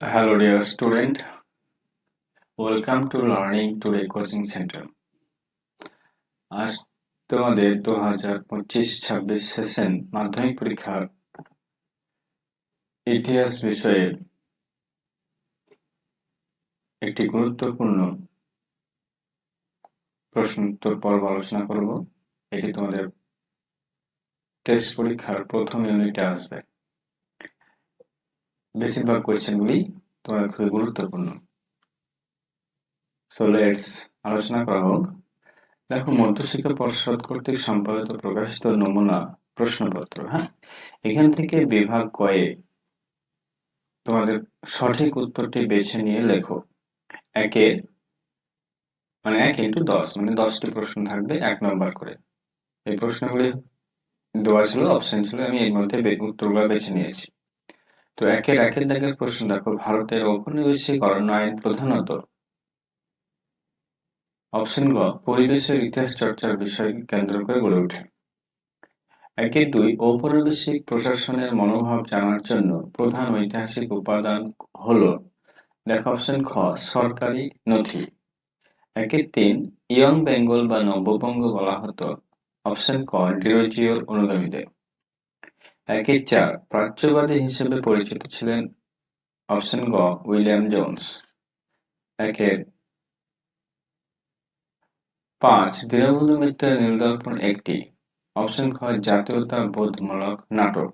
Hello dear student, welcome to Learning Today Coaching Center. আজ তোমাদের দু হাজার পঁচিশ ছাব্বিশ সেশন মাধ্যমিক পরীক্ষার ইতিহাস বিষয়ে একটি গুরুত্বপূর্ণ প্রশ্ন উত্তর পর্ব আলোচনা করব। এটি তোমাদের টেস্ট পরীক্ষার প্রথম ইউনিটে আসবে। বেশিরভাগ কোয়েশ্চেনগুলি তোমার খুবই গুরুত্বপূর্ণ। সো লেটস আলোচনা করা হোক। দেখো, মধ্যশিক্ষা পর্ষদ কর্তৃক সম্পাদিত প্রকাশিত নমুনা প্রশ্নপত্র হ্যাঁ? এখান থেকে বিভাগ কয়ে তোমাদের সঠিক উত্তরটি বেছে নিয়ে লেখো। একে মানে এক ইন্টু দশ মানে দশটি প্রশ্ন থাকবে এক নম্বর করে। এই প্রশ্নগুলি দেওয়া ছিল, অপশন ছিল, আমি এর মধ্যে উত্তরগুলো বেছে নিয়েছি। তো একের একের দাগের প্রশ্ন দেখো, ভারতের ঔপনিবেশিকরণ আইন প্রধানত। অপশন গ, পরিবেশের ইতিহাস চর্চার বিষয়কে কেন্দ্র করে গড়ে ওঠে। একের দুই, ঔপনিবেশিক প্রশাসনের মনোভাব জানার জন্য প্রধান ঐতিহাসিক উপাদান হল, দেখো অপশন খ, সরকারি নথি। একের তিন, ইয়ং বেঙ্গল বা নববঙ্গ বলা হতো। অপশন ক, ডিরোজিওর অনুগামীদের। একের চার প্রাচ্যবাদী হিসেবে পরিচিত ছিলেন অপশন গ, উইলিয়াম জোনস। একের পাঁচ, দীনবন্ধু মিত্রের নীলদর্পণ একটি। অপশন খ জাতীয়তা বোধমূলক নাটক।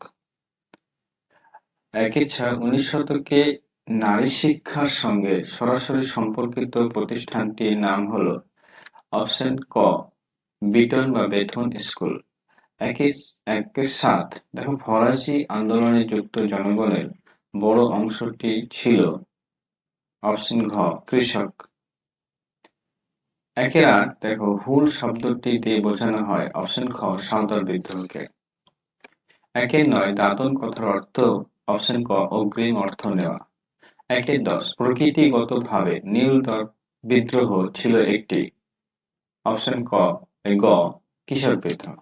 একের ছয় উনিশ শতকে নারী শিক্ষার সঙ্গে সরাসরি সম্পর্কিত প্রতিষ্ঠানটির নাম হল অপশন ক, বিটন বা বেথুন স্কুল। একের সাত। দেখো ফরাসি আন্দোলনে যুক্ত জনগণের বড় অংশটি ছিল অপশন ঘ, কৃষক। একের আট দেখো, হুল শব্দটি দিয়ে বোঝানো হয় অপশন খ সাঁওতাল বিদ্রোহকে। একের নয় দাদন কথার অর্থ অপশন ক, অগ্রিম অর্থ নেওয়া। একের দশ, প্রকৃতিগতভাবে নীল বিদ্রোহ ছিল একটি। অপশন ক গ কিশোর বিদ্রোহ।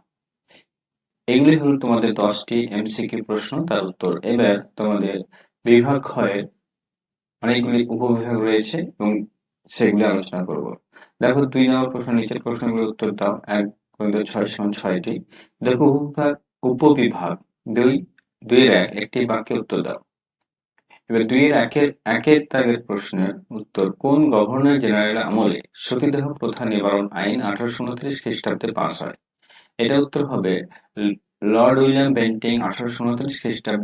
এগুলি হলো তোমাদের দশটি এমসিকিউ প্রশ্ন, তার উত্তর। এবার তোমাদের বিভাগ ক্ষয়ের অনেকগুলি উপবিভাগ রয়েছে এবং সেগুলি আলোচনা করব। দেখো, দুই নম্বর প্রশ্ন, নিচের প্রশ্নগুলোর উত্তর দাও, এক ছয় সমান ছয়টি। দেখো, উপবিভাগ উপবিভাগ, দুই, দুইয়ের এক, একটি বাক্যে উত্তর দাও। এবার দুইয়ের একের একের তাগের প্রশ্নের উত্তর, কোন গভর্নর জেনারেল আমলে সতীদাহ প্রথা নিবারণ আইন আঠারোশো উনত্রিশ খ্রিস্টাব্দে পাশ হয়? এটা উত্তর হবে লর্ড উইলিয়াম বেন্টিং আঠারোশো উনত্রিশ খ্রিস্টাব্দে।